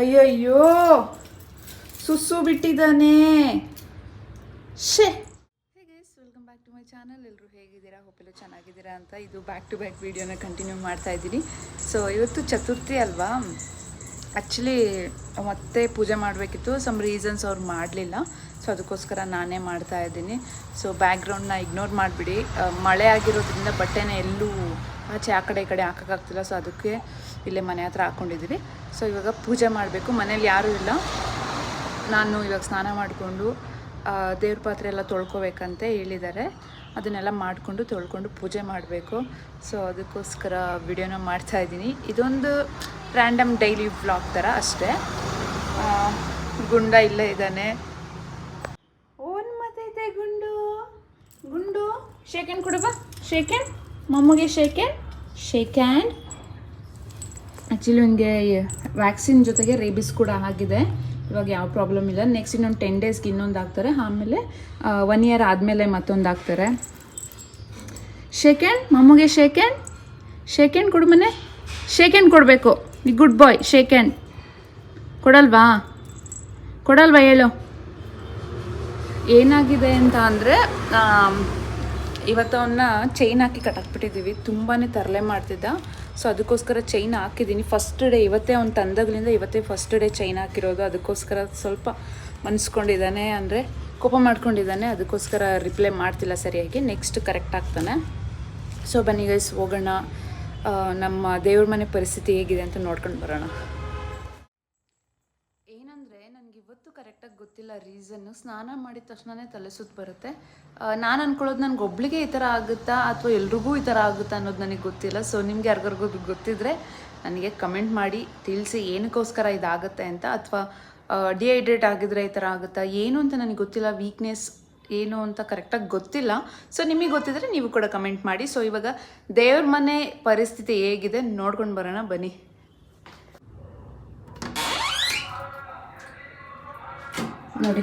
ಅಯ್ಯಯ್ಯೋ, ಸುಸ್ಸು ಬಿಟ್ಟಿದ್ದಾನೆ. ಶೇ ಬ್ಯಾಕ್ ಟು ಮೈ ಚಾನಲ್ ಎಲ್ಲರೂ ಹೇಗಿದ್ದೀರಾ? ಹೋಪೆಲ್ಲ ಚೆನ್ನಾಗಿದ್ದೀರಾ ಅಂತ ಇದು ಬ್ಯಾಕ್ ಟು ಬ್ಯಾಕ್ ವೀಡಿಯೋನ ಕಂಟಿನ್ಯೂ ಮಾಡ್ತಾ ಇದ್ದೀನಿ. ಸೊ ಇವತ್ತು ಚತುರ್ಥಿ ಅಲ್ವಾ? ಆ್ಯಕ್ಚುಲಿ ಮತ್ತೆ ಪೂಜೆ ಮಾಡಬೇಕಿತ್ತು. ಸಮ್ ರೀಸನ್ಸ್ ಅವ್ರು ಮಾಡಲಿಲ್ಲ. ಸೊ ಅದಕ್ಕೋಸ್ಕರ ನಾನೇ ಮಾಡ್ತಾ ಇದ್ದೀನಿ. ಸೊ ಬ್ಯಾಕ್ಗ್ರೌಂಡ್ನ ಇಗ್ನೋರ್ ಮಾಡಿಬಿಡಿ. ಮಳೆ ಆಗಿರೋದ್ರಿಂದ ಬಟ್ಟೆನ ಎಲ್ಲೂ ಆಚೆ ಆ ಕಡೆ ಈ ಕಡೆ ಹಾಕೋಕ್ಕಾಗ್ತಿಲ್ಲ. ಸೊ ಅದಕ್ಕೆ ಇಲ್ಲೇ ಮನೆ ಹತ್ರ ಹಾಕ್ಕೊಂಡಿದ್ದೀವಿ ಸೊ ಇವಾಗ ಪೂಜೆ ಮಾಡಬೇಕು, ಮನೇಲಿ ಯಾರೂ ಇಲ್ಲ. ನಾನು ಇವಾಗ ಸ್ನಾನ ಮಾಡಿಕೊಂಡು ದೇವ್ರ ಪಾತ್ರೆ ಎಲ್ಲ ತೊಳ್ಕೊಬೇಕಂತೆ ಹೇಳಿದ್ದಾರೆ. ಅದನ್ನೆಲ್ಲ ಮಾಡಿಕೊಂಡು ತೊಳ್ಕೊಂಡು ಪೂಜೆ ಮಾಡಬೇಕು. ಸೊ ಅದಕ್ಕೋಸ್ಕರ ವಿಡಿಯೋನ ಮಾಡ್ತಾ ಇದ್ದೀನಿ. ಇದೊಂದು ರ್ಯಾಂಡಮ್ ಡೈಲಿ ವ್ಲಾಗ್ ಥರ ಅಷ್ಟೇ. ಗುಂಡ ಇಲ್ಲೇ ಇದ್ದಾನೆ. ಓನ್ ಮತ್ತೈತೆ ಗುಂಡು. ಗುಂಡು ಶೇಕೆಂಡ್ ಕೊಡುವ shake hand ಮಮ್ಮಗೆ shake hand shake hand actually ನನಗೆ ವ್ಯಾಕ್ಸಿನ್ ಜೊತೆಗೆ ರೇಬಿಸ್ ಕೂಡ ಆಗಿದೆ. ಇವಾಗ ಯಾವ ಪ್ರಾಬ್ಲಮ್ ಇಲ್ಲ. ನೆಕ್ಸ್ಟ್ ಇನ್ನೊಂದು ಟೆನ್ ಡೇಸ್ಗೆ ಇನ್ನೊಂದು ಹಾಕ್ತಾರೆ. ಆಮೇಲೆ ಒನ್ ಇಯರ್ ಆದಮೇಲೆ ಮತ್ತೊಂದು ಹಾಕ್ತಾರೆ. ಶೇಕೆಂಡ್ ಮಮ್ಮಗೆ ಶೇಕೆಂಡ್ ಶೇಕೆಂಡ್ ಕೊಡು ಮನೆ. ಶೇಕೆಂಡ್ ಕೊಡಬೇಕು. ಗುಡ್ ಬಾಯ್ ಶೇಕೆಂಡ್ ಕೊಡಲ್ವಾ? ಕೊಡಲ್ವಾ ಹೇಳು. ಏನಾಗಿದೆ ಅಂತ ಅಂದರೆ ಇವತ್ತು ಅವನ್ನ ಚೈನ್ ಹಾಕಿ ಕಟ್ಟಾಕ್ಬಿಟ್ಟಿದ್ದೀವಿ ತುಂಬಾ ತರಲೆ ಮಾಡ್ತಿದ್ದ. ಸೊ ಅದಕ್ಕೋಸ್ಕರ ಚೈನ್ ಹಾಕಿದ್ದೀನಿ. ಫಸ್ಟ್ ಡೇ ಇವತ್ತೇ ಅವ್ನು ತಂದಾಗಲಿಂದ ಇವತ್ತೇ ಫಸ್ಟ್ ಡೇ ಚೈನ್ ಹಾಕಿರೋದು. ಅದಕ್ಕೋಸ್ಕರ ಸ್ವಲ್ಪ ಮನ್ಸ್ಕೊಂಡಿದ್ದಾನೆ. ಅಂದರೆ ಕೋಪ ಮಾಡ್ಕೊಂಡಿದ್ದಾನೆ. ಅದಕ್ಕೋಸ್ಕರ ರಿಪ್ಲೈ ಮಾಡ್ತಿಲ್ಲ ಸರಿಯಾಗಿ. ನೆಕ್ಸ್ಟ್ ಕರೆಕ್ಟ್ ಆಗ್ತಾನೆ. ಸೊ ಬನ್ನಿ ಗೈಸ್ ಹೋಗೋಣ. ನಮ್ಮ ದೇವ್ರ ಮನೆ ಪರಿಸ್ಥಿತಿ ಹೇಗಿದೆ ಅಂತ ನೋಡ್ಕೊಂಡು ಬರೋಣ ಏನಂದರೆ ನನಗೆ ಇವತ್ತು ಕರೆಕ್ಟಾಗಿ ರೀಸನ್ನು ಸ್ನಾನ ಮಾಡಿದ ತಕ್ಷಣವೇ ತಲೆ ಸುತ್ತ ಬರುತ್ತೆ. ನಾನು ಅನ್ಕೊಳ್ಳೋದು ನನಗೆ ಒಬ್ಳಿಗೆ ಈ ಥರ ಆಗುತ್ತಾ ಅಥವಾ ಎಲ್ರಿಗೂ ಈ ಥರ ಆಗುತ್ತಾ ಅನ್ನೋದು ನನಗೆ ಗೊತ್ತಿಲ್ಲ. ಸೊ ನಿಮ್ಗೆ ಯಾರಿಗಾರಿಗೂ ಗೊತ್ತಿದ್ರೆ ನನಗೆ ಕಮೆಂಟ್ ಮಾಡಿ, ತಿಳಿಸಿ ಏನಕ್ಕೋಸ್ಕರ ಇದಾಗುತ್ತೆ ಅಂತ ಅಥವಾ ಡಿಹೈಡ್ರೇಟ್ ಆಗಿದ್ರೆ ಈ ಥರ ಆಗುತ್ತಾ, ಏನು ಅಂತ ನನಗೆ ಗೊತ್ತಿಲ್ಲ ವೀಕ್ನೆಸ್ ಏನು ಅಂತ ಕರೆಕ್ಟಾಗಿ ಗೊತ್ತಿಲ್ಲ. ಸೊ ನಿಮಗೆ ಗೊತ್ತಿದ್ರೆ ನೀವು ಕೂಡ ಕಮೆಂಟ್ ಮಾಡಿ. ಸೊ ಇವಾಗ ದೇವ್ರ ಮನೆ ಪರಿಸ್ಥಿತಿ ಹೇಗಿದೆ ನೋಡ್ಕೊಂಡು ಬರೋಣ ಬನ್ನಿ. ನೋಡಿ.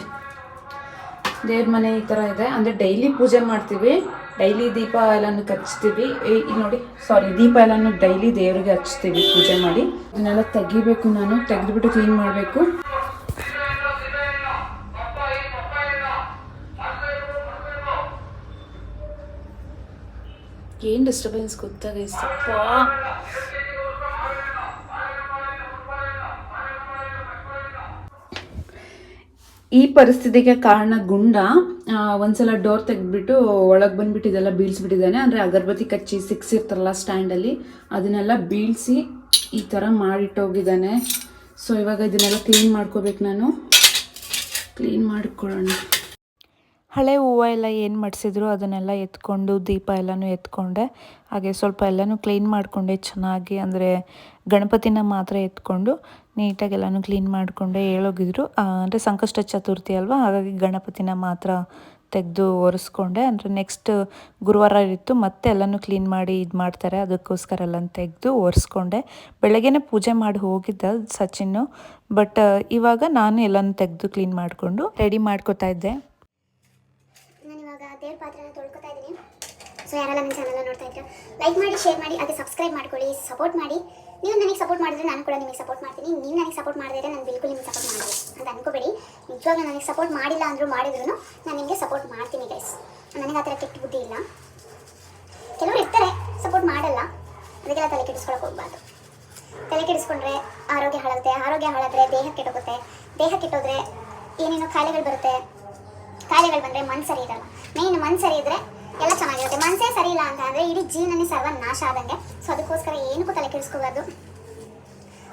ದೇವ್ರ ಮನೆ ಈ ಥರ ಇದೆ. ಅಂದರೆ ಡೈಲಿ ಪೂಜೆ ಮಾಡ್ತೀವಿ. ಡೈಲಿ ದೀಪ ಎಲ್ಲನೂ ಹಚ್ತೀವಿ ಈಗ ನೋಡಿ ಸಾರಿ ದೀಪ ಎಲ್ಲನೂ ಡೈಲಿ ದೇವರಿಗೆ ಹಚ್ತೀವಿ ಪೂಜೆ ಮಾಡಿ. ಇದನ್ನೆಲ್ಲ ತೆಗಿಬೇಕು ನಾನು. ತೆಗೆದ್ಬಿಟ್ಟು ಕ್ಲೀನ್ ಮಾಡಬೇಕು. ಏನು ಡಿಸ್ಟರ್ಬೆನ್ಸ್ ಗೊತ್ತಾಗೈತಪ್ಪ ಈ ಪರಿಸ್ಥಿತಿಗೆ ಕಾರಣ ಗುಂಡ ಒಂದ್ಸಲ ಡೋರ್ ತೆಗೆದ್ಬಿಟ್ಟು ಒಳಗೆ ಬಂದ್ಬಿಟ್ಟು ಇದೆಲ್ಲ ಬೀಳ್ಸ್ಬಿಟ್ಟಿದ್ದಾನೆ. ಅಂದರೆ ಅಗರಬತ್ತಿ ಕಚ್ಚಿ ಸಿಕ್ಸಿರ್ತಾರಲ್ಲ ಸ್ಟ್ಯಾಂಡಲ್ಲಿ ಅದನ್ನೆಲ್ಲ ಬೀಳಿಸಿ ಈ ಥರ ಮಾಡಿಟ್ಟೋಗಿದ್ದಾನೆ. ಸೊ ಇವಾಗ ಇದನ್ನೆಲ್ಲ ಕ್ಲೀನ್ ಮಾಡ್ಕೋಬೇಕು ನಾನು. ಕ್ಲೀನ್ ಮಾಡ್ಕೊಳ್ಳೋಣ. ಹಳೆ ಹೂವು ಎಲ್ಲ ಏನು ಮಾಡಿಸಿದ್ರು ಅದನ್ನೆಲ್ಲ ಎತ್ಕೊಂಡು ದೀಪ ಎಲ್ಲನೂ ಎತ್ಕೊಂಡೆ. ಹಾಗೆ ಸ್ವಲ್ಪ ಎಲ್ಲನೂ ಕ್ಲೀನ್ ಮಾಡಿಕೊಂಡೆ ಚೆನ್ನಾಗಿ. ಅಂದರೆ ಗಣಪತಿನ ಮಾತ್ರ ಎತ್ಕೊಂಡು ನೀಟಾಗಿ ಎಲ್ಲನೂ ಕ್ಲೀನ್ ಮಾಡಿಕೊಂಡೆ ಹೇಳೋಗಿದ್ರು. ಅಂದರೆ ಸಂಕಷ್ಟ ಚತುರ್ಥಿ ಅಲ್ವಾ? ಹಾಗಾಗಿ ಗಣಪತಿನ ಮಾತ್ರ ತೆಗೆದು ಒರೆಸ್ಕೊಂಡೆ. ಅಂದರೆ ನೆಕ್ಸ್ಟ್ ಗುರುವಾರ ಇತ್ತು, ಮತ್ತೆ ಎಲ್ಲನೂ ಕ್ಲೀನ್ ಮಾಡಿ ಇದು ಮಾಡ್ತಾರೆ. ಅದಕ್ಕೋಸ್ಕರ ಎಲ್ಲ ತೆಗೆದು ಒರೆಸ್ಕೊಂಡೆ. ಬೆಳಗ್ಗೆನೇ ಪೂಜೆ ಮಾಡಿ ಹೋಗಿದ್ದ ಸಚಿನ್ನು. ಬಟ್ ಇವಾಗ ನಾನು ಎಲ್ಲನೂ ತೆಗೆದು ಕ್ಲೀನ್ ಮಾಡಿಕೊಂಡು ರೆಡಿ ಮಾಡ್ಕೋತಾ ಇದ್ದೆ. ದೇವ್ರ ಪಾತ್ರನ ತೊಳ್ಕೊತಾ ಇದ್ದೀನಿ. ಸೊ ಯಾರೆಲ್ಲ ನನ್ನ ಚಾನಲ್ ನೋಡ್ತಾ ಇದ್ರೆ ಲೈಕ್ ಮಾಡಿ ಶೇರ್ ಮಾಡಿ ಅದಕ್ಕೆ ಸಬ್ಸ್ಕ್ರೈಬ್ ಮಾಡ್ಕೊಳ್ಳಿ ಸಪೋರ್ಟ್ ಮಾಡಿ. ನೀವು ನನಗೆ ಸಪೋರ್ಟ್ ಮಾಡಿದ್ರೆ ನಾನು ಕೂಡ ನಿಮಗೆ ಸಪೋರ್ಟ್ ಮಾಡ್ತೀನಿ. ನೀವು ನನಗೆ ಸಪೋರ್ಟ್ ಮಾಡಿದ್ರೆ ನಾನು ಬಿಲ್ಕುಲ್ ನಿಮಗೆ ಸಪೋರ್ಟ್ ಮಾಡಲ್ಲ ಅಂತ ಅನ್ಕೋಬೇಡಿ. ನಿಜವಾಗ್ಲೂ ನನಗೆ ಸಪೋರ್ಟ್ ಮಾಡಿಲ್ಲ ಅಂದರೂ ಮಾಡಿದ್ರು ನಾನು ನಿಮಗೆ ಸಪೋರ್ಟ್ ಮಾಡ್ತೀನಿ ಗೈಸ್ ನನಗೆ ಆ ಥರ ಕೆಟ್ಟ ಬುದ್ಧಿ ಇಲ್ಲ. ಕೆಲವರು ಇರ್ತಾರೆ ಸಪೋರ್ಟ್ ಮಾಡಲ್ಲ. ಅದಕ್ಕೆಲ್ಲ ತಲೆ ಕೆಡಿಸ್ಕೊಳಕ್ಕೆ ಹೋಗ್ಬಾರ್ದು. ತಲೆ ಕೆಡಿಸ್ಕೊಂಡ್ರೆ ಆರೋಗ್ಯ ಹಾಳಾಗುತ್ತೆ. ಆರೋಗ್ಯ ಹಾಳಾದರೆ ದೇಹ ಕೆಟ್ಟೋಗುತ್ತೆ. ದೇಹ ಕೆಟ್ಟೋದ್ರೆ ಏನೇನೋ ಖಾಯಿಲೆಗಳು ಬರುತ್ತೆ. ಕಾಯಿಲೆಗಳು ಬಂದರೆ ಮನ್ ಸರಿ ಇರಲ್ಲ. ಮೇನ್ ಮನ್ ಸರಿ ಇದ್ರೆ ಎಲ್ಲ ಚೆನ್ನಾಗಿರುತ್ತೆ. ಮನಸ್ಸೇ ಸರಿ ಇಲ್ಲ ಅಂತ ಅಂದರೆ ಇಡೀ ಜೀವನನೇ ಸರ್ವ ನಾಶ ಆದಂಗೆ. ಸೊ ಅದಕ್ಕೋಸ್ಕರ ಏನಕ್ಕೂ ತಲೆ ಕೆಡಿಸ್ಕೋಬಾರ್ದು.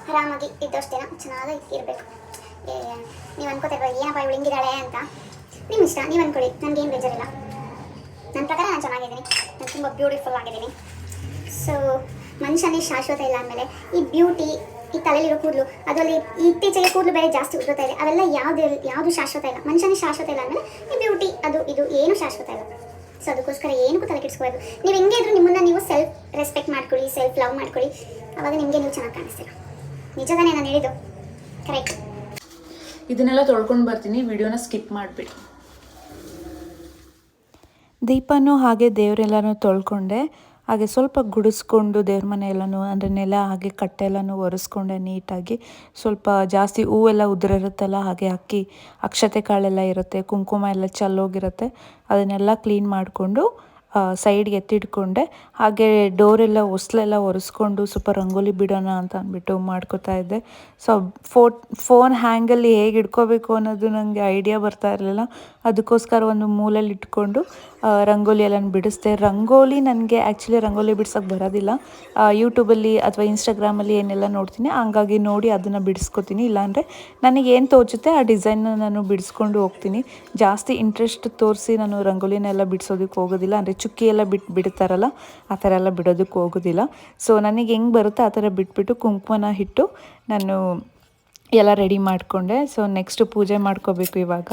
ಆರಾಮಾಗಿ ಇದ್ದಷ್ಟು ದಿನ ಚೆನ್ನಾಗಿ ಇರಬೇಕು. ನೀವು ಅನ್ಕೋತಿರ್ಬೋದು ಏನಪ್ಪ ಇವಳು ಹಿಂಗಿದ್ದಾಳೆ ಅಂತ. ನಿಮ್ಮ ಇಷ್ಟ, ನೀವು ಅನ್ಕೊಳ್ಳಿ. ನನಗೇನು ಬೇಜಾರಿಲ್ಲ. ನನ್ನ ಪ್ರಕಾರ ನಾನು ಚೆನ್ನಾಗಿದ್ದೀನಿ. ನಾನು ತುಂಬ ಬ್ಯೂಟಿಫುಲ್ ಆಗಿದ್ದೀನಿ. ಸೊ ಮನುಷ್ಯನೇ ಶಾಶ್ವತ ಇಲ್ಲ ಅಂದಮೇಲೆ ಈ ಬ್ಯೂಟಿ ಈ ತಲೆಯಲ್ಲಿರೋ ಕೂದಲು ಅದರಲ್ಲಿ ಇತ್ತೀಚೆಗೆ ಕೂದಲು ಬೇರೆ ಜಾಸ್ತಿ ಉದುರ್ತಾ ಇದೆ. ಅವೆಲ್ಲ ಯಾವುದು ಯಾವುದು ಶಾಶ್ವತ ಇಲ್ಲ. ಮನುಷ್ಯನೇ ಶಾಶ್ವತ ಇಲ್ಲ ಅಂದರೆ ಈ ಬ್ಯೂಟಿ ಅದು ಇದು ಏನು ಶಾಶ್ವತ ಇಲ್ಲ. ಸೊ ಅದಕ್ಕೋಸ್ಕರ ಏನಕ್ಕೂ ತಲೆ ಕೆಡಿಸ್ಕೋಬಾರ್ದು ನೀವು ಹೆಂಗೆ ಇದ್ರೂ ನಿಮ್ಮನ್ನು ನೀವು ಸೆಲ್ಫ್ ರೆಸ್ಪೆಕ್ಟ್ ಮಾಡ್ಕೊಳ್ಳಿ ಸೆಲ್ಫ್ ಲವ್ ಮಾಡ್ಕೊಳ್ಳಿ. ಅವಾಗ ನಿಮಗೆ ನೀವು ಚೆನ್ನಾಗಿ ಕಾಣಿಸ್ತೀರ. ನಿಜದಾನೇ ನಾನು ಹೇಳಿದ್ದು. ಕರೆಕ್ಟ್ ಇದನ್ನೆಲ್ಲ ತೊಳ್ಕೊಂಡು ಬರ್ತೀನಿ. ವಿಡಿಯೋನ ಸ್ಕಿಪ್ ಮಾಡಿಬಿಡಿ. ದೀಪನೂ ಹಾಗೆ ದೇವರೆಲ್ಲನೂ ತೊಳ್ಕೊಂಡೆ. ಹಾಗೆ ಸ್ವಲ್ಪ ಗುಡಿಸ್ಕೊಂಡು ದೇವ್ರ ಮನೆ ಎಲ್ಲನೂ ಅಂದರೆ ನೆಲ ಹಾಗೆ ಕಟ್ಟೆಲ್ಲನೂ ಒರೆಸ್ಕೊಂಡೆ ನೀಟಾಗಿ. ಸ್ವಲ್ಪ ಜಾಸ್ತಿ ಹೂವೆಲ್ಲ ಉದುರಿರುತ್ತಲ್ಲ, ಹಾಗೆ ಅಕ್ಕಿ, ಅಕ್ಷತೆ ಕಾಳೆಲ್ಲ ಇರುತ್ತೆ, ಕುಂಕುಮ ಎಲ್ಲ ಚೆಲ್ಲೋಗಿರುತ್ತೆ. ಅದನ್ನೆಲ್ಲ ಕ್ಲೀನ್ ಮಾಡಿಕೊಂಡು ಸೈಡ್ಗೆ ಎತ್ತಿಟ್ಕೊಂಡೆ. ಹಾಗೆ ಡೋರೆಲ್ಲ ಹೊಸ್ಲೆಲ್ಲ ಒರೆಸ್ಕೊಂಡು ಸ್ವಲ್ಪ ರಂಗೋಲಿ ಬಿಡೋಣ ಅಂತ ಅಂದ್ಬಿಟ್ಟು ಮಾಡ್ಕೋತಾ ಇದ್ದೆ. ಸೊ ಫೋ ಫೋನ್ ಹ್ಯಾಂಗಲ್ಲಿ ಹೇಗೆ ಇಟ್ಕೋಬೇಕು ಅನ್ನೋದು ನನಗೆ ಐಡಿಯಾ ಬರ್ತಾ ಇರಲಿಲ್ಲ. ಅದಕ್ಕೋಸ್ಕರ ಒಂದು ಮೂಲೆಯಲ್ಲಿ ಇಟ್ಕೊಂಡು ರಂಗೋಲಿ ಎಲ್ಲ ಬಿಡಿಸ್ದೆ. ರಂಗೋಲಿ ನನಗೆ ಆ್ಯಕ್ಚುಲಿ ರಂಗೋಲಿ ಬಿಡ್ಸೋಕ್ಕೆ ಬರೋದಿಲ್ಲ. ಯೂಟ್ಯೂಬಲ್ಲಿ ಅಥವಾ ಇನ್ಸ್ಟಾಗ್ರಾಮಲ್ಲಿ ಏನೆಲ್ಲ ನೋಡ್ತೀನಿ, ಹಂಗಾಗಿ ನೋಡಿ ಅದನ್ನು ಬಿಡಿಸ್ಕೋತೀನಿ. ಇಲ್ಲಾಂದರೆ ನನಗೆ ಏನು ತೋಚುತ್ತೆ ಆ ಡಿಸೈನ್ನ ನಾನು ಬಿಡಿಸ್ಕೊಂಡು ಹೋಗ್ತೀನಿ. ಜಾಸ್ತಿ ಇಂಟ್ರೆಸ್ಟ್ ತೋರಿಸಿ ನಾನು ರಂಗೋಲಿನೆಲ್ಲ ಬಿಡಿಸೋದಕ್ಕೆ ಹೋಗೋದಿಲ್ಲ. ಅಂದರೆ ಚುಕ್ಕಿ ಎಲ್ಲ ಬಿಟ್ಟು ಬಿಡ್ತಾರಲ್ಲ, ಆ ಥರ ಎಲ್ಲ ಬಿಡೋದಕ್ಕೆ ಹೋಗೋದಿಲ್ಲ. ಸೊ ನನಗೆ ಹೆಂಗೆ ಬರುತ್ತೋ ಆ ಥರ ಬಿಟ್ಬಿಟ್ಟು ಕುಂಕುಮನ ಇಟ್ಟು ನಾನು ಎಲ್ಲ ರೆಡಿ ಮಾಡಿಕೊಂಡೆ. ಸೊ ನೆಕ್ಸ್ಟ್ ಪೂಜೆ ಮಾಡ್ಕೋಬೇಕು ಇವಾಗ.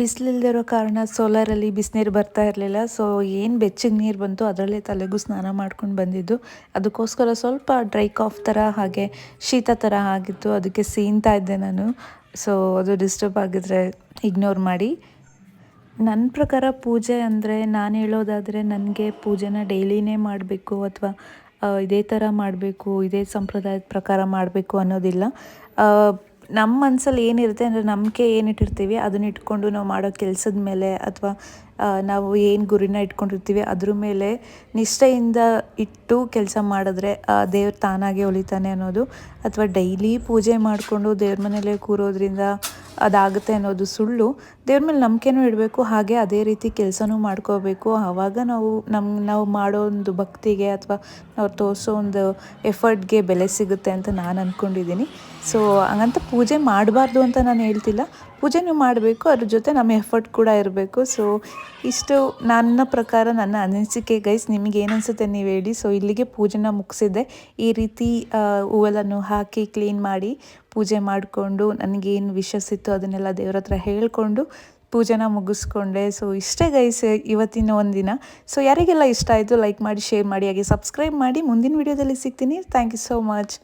ಬಿಸಿಲಿಲ್ದಿರೋ ಕಾರಣ ಸೋಲಾರಲ್ಲಿ ಬಿಸಿನೀರು ಬರ್ತಾ ಇರಲಿಲ್ಲ. ಸೊ ಏನು ಬೆಚ್ಚಗೆ ನೀರು ಬಂತು ಅದರಲ್ಲೇ ತಲೆಗೂ ಸ್ನಾನ ಮಾಡ್ಕೊಂಡು ಬಂದಿದ್ದು. ಅದಕ್ಕೋಸ್ಕರ ಸ್ವಲ್ಪ ಡ್ರೈ ಕಾಫ್ ಥರ ಹಾಗೆ ಶೀತ ಥರ ಆಗಿತ್ತು. ಅದಕ್ಕೆ ಸೀನ್ತಾ ಇದ್ದೆ ನಾನು. ಸೊ ಅದು ಡಿಸ್ಟರ್ಬ್ ಆಗಿದ್ರೆ ಇಗ್ನೋರ್ ಮಾಡಿ. ನನ್ನ ಪ್ರಕಾರ ಪೂಜೆ ಅಂದರೆ ನಾನು ಹೇಳೋದಾದರೆ ನನಗೆ ಪೂಜೆನ ಡೈಲಿನೇ ಮಾಡಬೇಕು ಅಥವಾ ಇದೇ ಥರ ಮಾಡಬೇಕು, ಇದೇ ಸಂಪ್ರದಾಯದ ಪ್ರಕಾರ ಮಾಡಬೇಕು ಅನ್ನೋದಿಲ್ಲ. ನಮ್ಮ ಮನಸ್ಸಲ್ಲಿ ಏನಿರುತ್ತೆ ಅಂದರೆ ನಂಬಿಕೆ ಏನಿಟ್ಟಿರ್ತೀವಿ ಅದನ್ನ ಇಟ್ಕೊಂಡು ನಾವು ಮಾಡೋ ಕೆಲಸದ ಮೇಲೆ ಅಥವಾ ನಾವು ಏನು ಗುರಿನ ಇಟ್ಕೊಂಡಿರ್ತೀವಿ, ಅದ್ರ ಮೇಲೆ ನಿಷ್ಠೆಯಿಂದ ಇಟ್ಟು ಕೆಲಸ ಮಾಡಿದ್ರೆ ದೇವ್ರು ತಾನಾಗೆ ಒಲಿತಾನೆ ಅನ್ನೋದು, ಅಥವಾ ಡೈಲಿ ಪೂಜೆ ಮಾಡಿಕೊಂಡು ದೇವ್ರ ಮನೇಲೆ ಕೂರೋದ್ರಿಂದ ಅದಾಗುತ್ತೆ ಅನ್ನೋದು ಸುಳ್ಳು. ದೇವ್ರ ಮೇಲೆ ನಂಬಿಕೆನೂ ಇಡಬೇಕು, ಹಾಗೆ ಅದೇ ರೀತಿ ಕೆಲಸನೂ ಮಾಡ್ಕೋಬೇಕು. ಆವಾಗ ನಾವು ನಮ್ಮ ನಾವು ಮಾಡೋ ಒಂದು ಭಕ್ತಿಗೆ ಅಥವಾ ನಾವು ತೋರಿಸೋ ಒಂದು ಎಫರ್ಟ್ಗೆ ಬೆಲೆ ಸಿಗುತ್ತೆ ಅಂತ ನಾನು ಅಂದ್ಕೊಂಡಿದ್ದೀನಿ ಸೊ, ಹಂಗಂತ ಪೂಜೆ ಮಾಡಬಾರ್ದು ಅಂತ ನಾನು ಹೇಳ್ತಿಲ್ಲ. ಪೂಜೆನೂ ಮಾಡಬೇಕು, ಅದ್ರ ಜೊತೆ ನಮ್ಮ ಎಫರ್ಟ್ ಕೂಡ ಇರಬೇಕು. ಸೊ ಇಷ್ಟು ನನ್ನ ಪ್ರಕಾರ, ನನ್ನ ಅನಿಸಿಕೆ ಗೈಸ್ ನಿಮಗೆ ಏನಿಸುತ್ತೆ ಅನಿಸುತ್ತೆ ನೀವು ಹೇಳಿ. ಸೊ ಇಲ್ಲಿಗೆ ಪೂಜೆನ ಮುಗಿಸಿದ್ದೆ. ಈ ರೀತಿ ಹೂವೆಲ್ಲನ್ನು ಹಾಕಿ ಕ್ಲೀನ್ ಮಾಡಿ ಪೂಜೆ ಮಾಡಿಕೊಂಡು, ನನಗೇನು ವಿಶಸ್ ಇತ್ತು ಅದನ್ನೆಲ್ಲ ದೇವ್ರ ಹತ್ರ ಹೇಳ್ಕೊಂಡು ಪೂಜೆನ ಮುಗಿಸ್ಕೊಂಡೆ. ಸೊ ಇಷ್ಟೇ ಗೈಸ್ ಇವತ್ತಿನ ಒಂದಿನ. ಸೊ ಯಾರಿಗೆಲ್ಲ ಇಷ್ಟ ಆಯಿತು ಲೈಕ್ ಮಾಡಿ ಶೇರ್ ಮಾಡಿ, ಹಾಗೆ ಸಬ್ಸ್ಕ್ರೈಬ್ ಮಾಡಿ. ಮುಂದಿನ ವೀಡಿಯೋದಲ್ಲಿ ಸಿಗ್ತೀನಿ. Thank you so much